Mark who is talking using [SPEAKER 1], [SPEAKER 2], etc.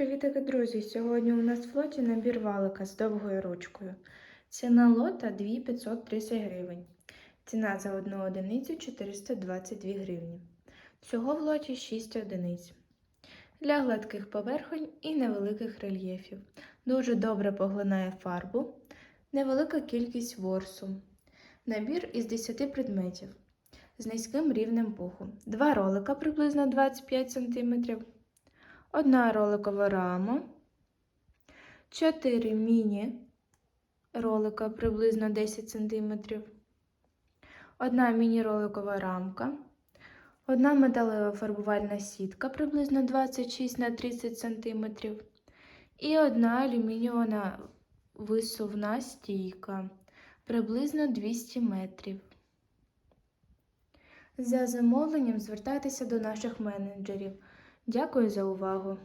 [SPEAKER 1] Привітики, друзі! Сьогодні у нас в флоті набір валика з довгою ручкою. Ціна лота 2530 гривень. Ціна за одну одиницю 422 гривні. Всього в лоті 6 одиниць. Для гладких поверхонь і невеликих рельєфів. Дуже добре поглинає фарбу. Невелика кількість ворсу. Набір із 10 предметів з низьким рівнем пуху. Два ролика приблизно 25 см. Одна роликова рама, 4 міні ролика приблизно 10 см, одна міні-роликова рамка, одна металева фарбувальна сітка приблизно 26 на 30 см і одна алюмінієва висувна стійка приблизно 200 метрів. За замовленням звертайтеся до наших менеджерів. Дякую за увагу!